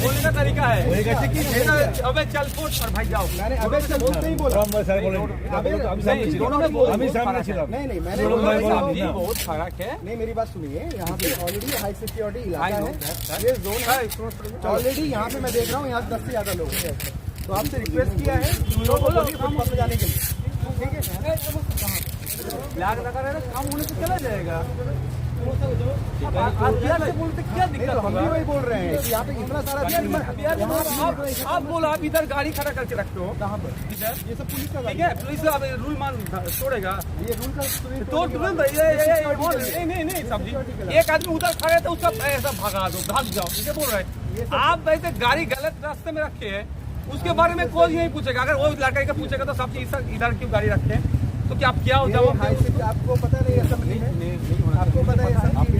बोलने का तरीका है। अबे चल फुट और भाई जाओ। अबे से बोल। नहीं बोला हम बोले। अबे हम सामने दोनों ने बोला हम सामने चिल्ला नहीं नहीं मैंने बोला ये बहुत फ़र्क है। नहीं मेरी बात सुनिए यहाँ पे ऑलरेडी हाई सिक्योरिटी इलाका है। ये जोन है। ऑलरेडी यहाँ पे मैं देख रहा हूँ यहाँ 10 से ज़्यादा लोग हैं। तो आपसे रिक्वेस्ट किया है लोगों को फुटपाथ पे जाने के लिए। ठीक है? फ्लैग लगा रहे ना काम होने से चला जाएगा। आप बोल आप इधर गाड़ी खड़ा करके रखते हो कहाँ पर इधर ये सब पुलिस का रूल मान ये ये ये ये और नहीं नहीं सब्ज़ी एक आदमी उधर खड़े तो उसका ऐसा भगा दो भाग जाओ इसे बोल रहे आप वैसे गाड़ी गलत रास्ते में रखे है उसके बारे में कोई नहीं पूछेगा अगर वो लड़का पूछेगा तो सब इधर क्यों गाड़ी रखते हैं। तो क्या आप क्या होता है आपको पता नहीं असेंबली में आपको पता है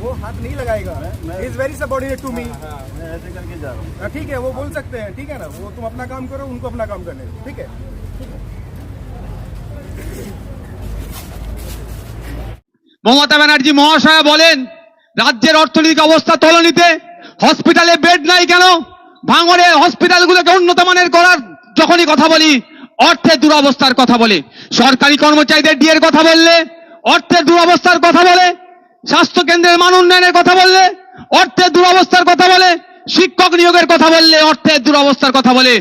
वो हाथ नहीं लगाएगा is very subordinate to me मैं ऐसे करके जा रहा हूँ ठीक है वो बोल सकते हैं ठीक है ना वो तुम अपना काम करो उनको अपना काम करने दो ठीक है মমতা ব্যানার্জি মহাশয়া বলেন রাজ্যের অর্থনৈতিক অবস্থা তলনিতে হসপিটালে বেড নাই কেন ভাঙড়ে হসপিটালগুলোকে উন্নত মানের করার যখনই কথা বলি অর্থের দুরবস্থার কথা বলে সরকারি কর্মচারীদের ডিএর কথা বললে অর্থের দুরবস্থার কথা বলে স্বাস্থ্য কেন্দ্রের মান উন্নয়নের কথা বললে, অর্থের দুরবস্থার কথা বলে, শিক্ষক নিয়োগের কথা বললে, অর্থের দুরবস্থার কথা বলে।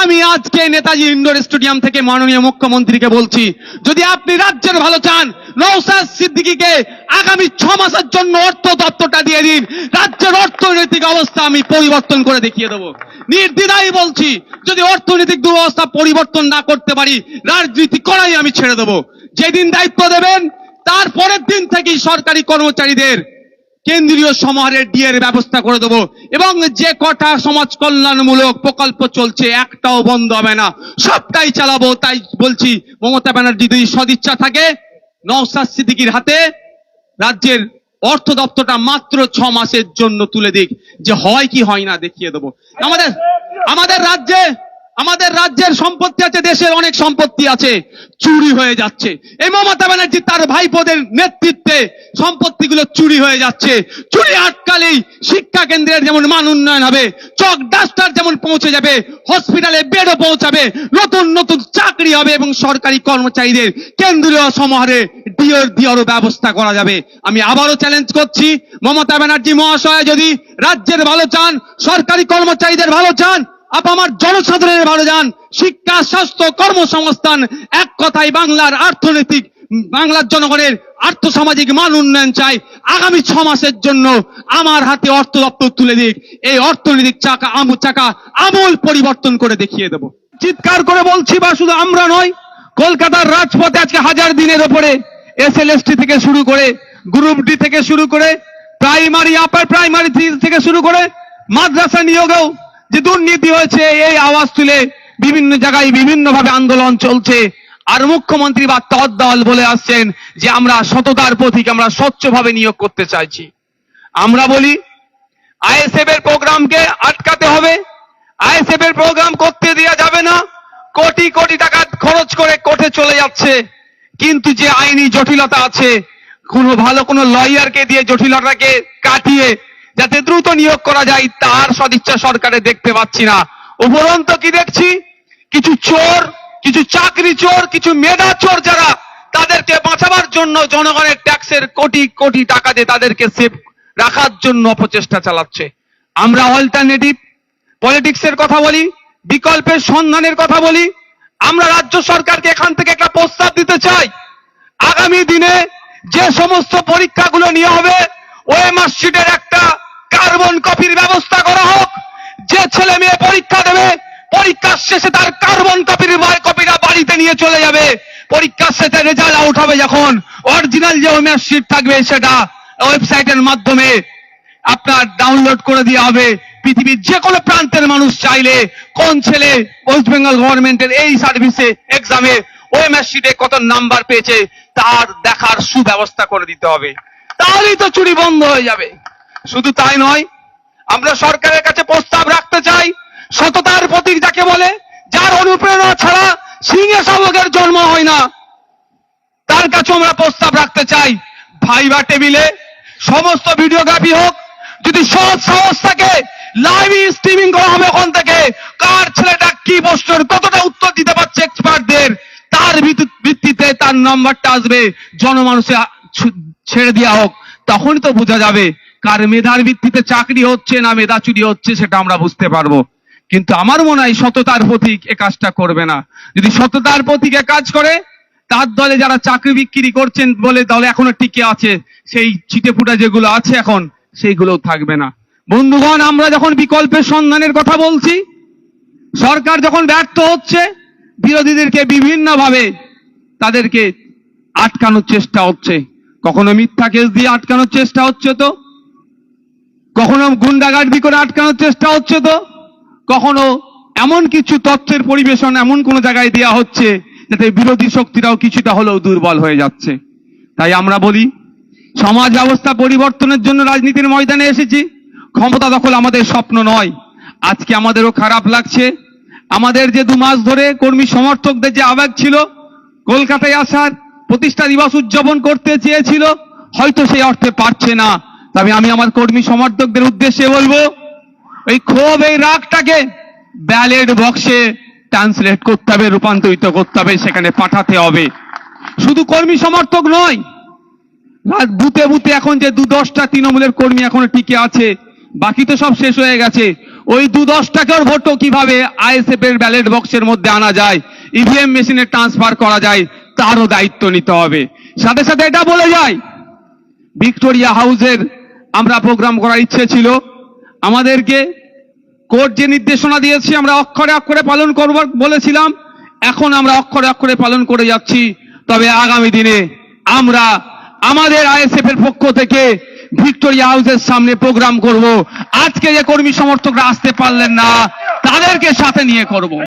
আমি আজকে নেতাজি ইন্ডোর স্টেডিয়াম থেকে মাননীয় মুখ্যমন্ত্রীকে বলছি, যদি আপনি রাজ্যের ভালো চান নৌসাদ সিদ্দিকিকে আগামী ছ মাসের জন্য অর্থ দপ্তরটা দিয়ে দিন। রাজ্যের অর্থনৈতিক অবস্থা আমি পরিবর্তন করে দেখিয়ে দেবো। নির্দ্বিধায় বলছি, যদি অর্থনৈতিক দুরবস্থা পরিবর্তন না করতে পারি, রাজনীতি করাই আমি ছেড়ে দেবো। যেদিন দায়িত্ব দেবেন তার পরের দিন থেকেই সরকারি কর্মচারীদের কেন্দ্রীয় সমাহারের ডিএর ব্যবস্থা করে দেবো। এবং যে কটা সমাজ কল্যাণমূলক প্রকল্প চলছে, একটাও বন্ধ হবে না। সবটাই চালাবো, তাই বলছি, মমতা ব্যানার্জি যদি সদিচ্ছা থাকে নওসাদ সিদ্দিকির হাতে রাজ্যের অর্থ দপ্তরটা মাত্র ছ মাসের জন্য তুলে দিক। যে হয় কি হয় না দেখিয়ে দেবো। আমাদের আমাদের রাজ্যে আমাদের রাজ্যের সম্পত্তি আছে, দেশের অনেক সম্পত্তি আছে, চুরি হয়ে যাচ্ছে। এই মমতা ব্যানার্জি তার ভাইপোদের নেতৃত্বে সম্পত্তিগুলো চুরি হয়ে যাচ্ছে। চুরি আটকালেই শিক্ষা কেন্দ্রের যেমন মান উন্নয়ন হবে, চক ডাস্টার যেমন পৌঁছে যাবে, হসপিটালে বেডও পৌঁছাবে, নতুন নতুন চাকরি হবে এবং সরকারি কর্মচারীদের কেন্দ্রীয় সমাহারে ডিওর দিওরও ব্যবস্থা করা যাবে। আমি আবারও চ্যালেঞ্জ করছি, মমতা ব্যানার্জি মহাশয় যদি রাজ্যের ভালো চান, সরকারি কর্মচারীদের ভালো চান আপ আমার জনসাধারণের ভালো যান। শিক্ষা, স্বাস্থ্য, কর্মসংস্থান, এক কথায় বাংলার অর্থনৈতিক, বাংলার জনগণের আর্থসামাজিক মান উন্নয়ন চাই। আগামী ছ মাসের জন্য আমার হাতে অর্থ দপ্তর তুলে দিক। এই অর্থনৈতিক চাকা, আমু, চাকা আমূল পরিবর্তন করে দেখিয়ে দেব। চিৎকার করে বলছি, বা শুধু আমরা নয়, কলকাতার রাজপথে আজকে হাজার দিনের ওপরে এস এসএলএসটি থেকে শুরু করে গ্রুপ ডি থেকে শুরু করে প্রাইমারি আপার প্রাইমারি থেকে শুরু করে, মাদ্রাসা নিয়োগেও যে দুর্নীতি হয়েছে, এই আওয়াজ তুলে বিভিন্ন জায়গায় বিভিন্ন ভাবে আন্দোলন চলছে। আর মুখ্যমন্ত্রী বা তদ দল বলে আসছেন যে আমরা সততার প্রতীক, আমরা স্বচ্ছভাবে নিয়োগ করতে চাইছি। আমরা বলি, আইএসএফ এর প্রোগ্রামকে আটকাতে হবে। আইএসএফ এর প্রোগ্রাম করতে দেওয়া যাবে না। কোটি কোটি টাকা খরচ করে কোর্টে চলে যাচ্ছে। কিন্তু যে আইনি জটিলতা আছে, কোনো ভালো কোনো লয়ারকে দিয়ে জটিলতাকে কাটিয়ে যাতে দ্রুত নিয়োগ করা যায়, তার সদিচ্ছা সরকারে দেখতে পাচ্ছি না। উপরন্ত কি দেখছি? কিছু চোর, কিছু চাকরি চোর, কিছু মেধা চোর যারা তাদেরকে বাঁচাবার জন্য জনগণের ট্যাক্সের কোটি কোটি টাকা দিয়ে তাদেরকে সেভ রাখার জন্য অপচেষ্টা চালাচ্ছে। আমরা অল্টারনেটিভ পলিটিক্সের কথা বলি, বিকল্পের সন্ধানের কথা বলি, আমরা রাজ্য সরকারকে এখান থেকে একটা প্রস্তাব দিতে চাই। আগামী দিনে যে সমস্ত পরীক্ষাগুলো নিয়ে হবে ওএমআর শিটের একটা কার্বন কপির ব্যবস্থা করা হোক। যে ছেলে মেয়ে পরীক্ষা দেবে, পরীক্ষার শেষে তার কার্বন কপির কপিটা বাড়িতে নিয়ে চলে যাবে। পরীক্ষার শেষে রেজাল্ট আউট হবে যখন। অরিজিনাল যে ওএমআর শিট থাকবে, সেটা ওয়েবসাইটের মাধ্যমে আপনার ডাউনলোড করে দেওয়া হবে। পৃথিবীর যে কোনো প্রান্তের মানুষ চাইলে কোন ছেলে ওয়েস্ট বেঙ্গল গভর্নমেন্টের এই সার্ভিসে এক্সামে ওএমএস শিটে কত নাম্বার পেয়েছে, তার দেখার সুব্যবস্থা করে দিতে হবে। তাহলেই তো চুরি বন্ধ হয়ে যাবে। শুধু তাই নয়, আমরা সরকারের কাছে প্রস্তাব রাখতে চাই, সততার প্রতীক যাকে বলে, যার অনুপ্রেরণা ছাড়া সিংহে শাবকের জন্ম হয় না। তার কাছে আমরা প্রস্তাব রাখতে চাই, ভাইবা টেবিলে সমস্ত ভিডিওগ্রাফি হোক, যদি সৎ সাহস থাকে লাইভ স্ট্রিমিং করা হবে ওখান থেকে। কার ছেলেটা কি প্রশ্নের কতটা উত্তর দিতে পারছে এক্সপার্টদের তার ভিত্তি- ভিত্তিতে তার নাম্বারটা আসবে, জনমানুষে আ- ছ- ছেড়ে দেওয়া হোক, তখনই তো বোঝা যাবে কার মেধার ভিত্তিতে চাকরি হচ্ছে না মেধা চুরি হচ্ছে, সেটা আমরা বুঝতে পারব। কিন্তু আমার মনে হয় সততার প্রতীক এ কাজটা করবে না। যদি সততার প্রতীক এ কাজ করে, তার দলে যারা চাকরি বিক্রি করছেন বলে দলে এখনও টিকে আছে, সেই চিটে ফুটা যেগুলো আছে এখন সেইগুলো থাকবে না। বন্ধুগণ, আমরা যখন বিকল্পের সন্ধানের কথা বলছি, সরকার যখন ব্যর্থ হচ্ছে, বিরোধীদেরকে বিভিন্নভাবে তাদেরকে আটকানোর চেষ্টা হচ্ছে। কখনো মিথ্যা কেস দিয়ে আটকানোর চেষ্টা হচ্ছে তো? কখনো গুন্ডাগার্দি করে আটকানোর চেষ্টা হচ্ছে তো? কখনো এমন কিছু তথ্যের পরিবেশন এমন কোন জায়গায় দেওয়া হচ্ছে যাতে বিরোধী শক্তিরাও কিছুটা হলেও দুর্বল হয়ে যাচ্ছে। তাই আমরা বলি, সমাজ ব্যবস্থা পরিবর্তনের জন্য রাজনীতির ময়দানে এসেছি। ক্ষমতা দখল আমাদের স্বপ্ন নয়। আজকে আমাদেরও খারাপ লাগছে। আমাদের যে দু মাস ধরে কর্মী সমর্থকদের যে আবেগ ছিল, কলকাতায় আসার প্রতিষ্ঠা দিবস উদযাপন করতে চেয়েছিল, হয়তো সেই অর্থে পারছে না। তবে আমি আমার কর্মী সমর্থকদের উদ্দেশ্যে বলব ওই ক্ষোভ, এই রাগটাকে ব্যালেট বক্সে ট্রান্সলেট করতে হবে, রূপান্তরিত করতে হবে, সেখানে পাঠাতে হবে। শুধু কর্মী সমর্থক নয় বুতে বুতে এখন যে দু দশটা তৃণমূলের কর্মী এখনও টিকে আছে, বাকি তো সব শেষ হয়ে গেছে। ওই দু দশটাকেও ভোটও কীভাবে আইএসএফ এর ব্যালেট বক্সের মধ্যে আনা যায়? ইভিএম মেশিনে ট্রান্সফার করা যায়? তারও দায়িত্ব নিতে হবে। সাথে সাথে এটা বলে যায়, ভিক্টোরিয়া হাউসের আমরা প্রোগ্রাম করার ইচ্ছে ছিল। আমাদেরকে কোর্ট যে নির্দেশনা দিয়েছি, আমরা অক্ষরে অক্ষরে পালন করব বলেছিলাম। এখন আমরা অক্ষরে অক্ষরে পালন করে যাচ্ছি। তবে আগামী দিনে আমরা আমাদের আইএসএফ এর পক্ষ থেকে ভিক্টোরিয়া হাউসের সামনে প্রোগ্রাম করব। আজকে যে কর্মী সমর্থকরা আসতে পারলেন না, তাদেরকে সাথে নিয়ে করব।